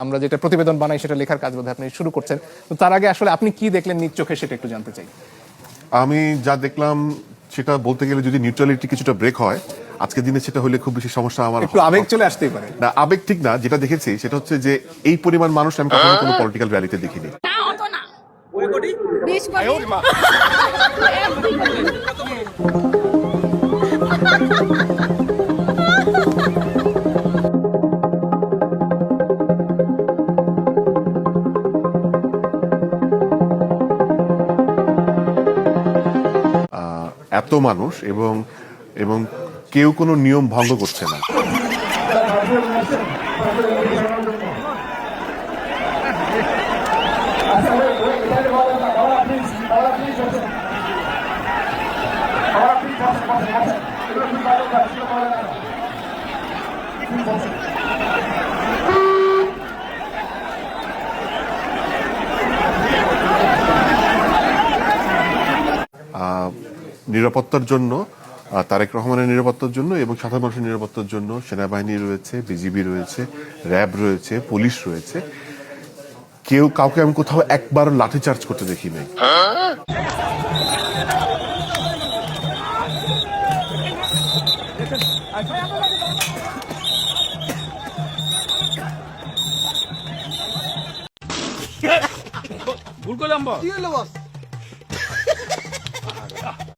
আমরা যেটা প্রতিবেদন বানাই সেটা লেখার কাজ বোধহয় আপনি শুরু করছেন। তো তার আগে আসলে আপনি কি দেখলেন নিজ চোখে সেটা একটু জানতে চাই। আমি যা দেখলাম সেটা বলতে গেলে যদি নিউট্রালিটি কিছুটা ব্রেক হয় আজকের দিনে সেটা হলে খুব বেশি সমস্যা আমার একটু আবেগ চলে আসতেই পারে। না আবেগ ঠিক না যেটা দেখেছি সেটা হচ্ছে যে এই পরিমাণ মানুষ আমি কখনো কোনো পলিটিক্যাল র্যালিতে দেখিনি। না এত মানুষ এবং এবং কেউ কোনো নিয়ম ভঙ্গ করছে না। আহ, নিরাপত্তার জন্য তারেক রহমানের নিরাপত্তার জন্য এবং সাধারণ মানুষের নিরাপত্তার জন্য সেনাবাহিনী রয়েছে বিজিবি রয়েছে র্যাব রয়েছে পুলিশ রয়েছে। কেউ কাউকে আমি কোথাও একবার লাঠি চার্জ করতে দেখি নাই। ভুল করলাম বস?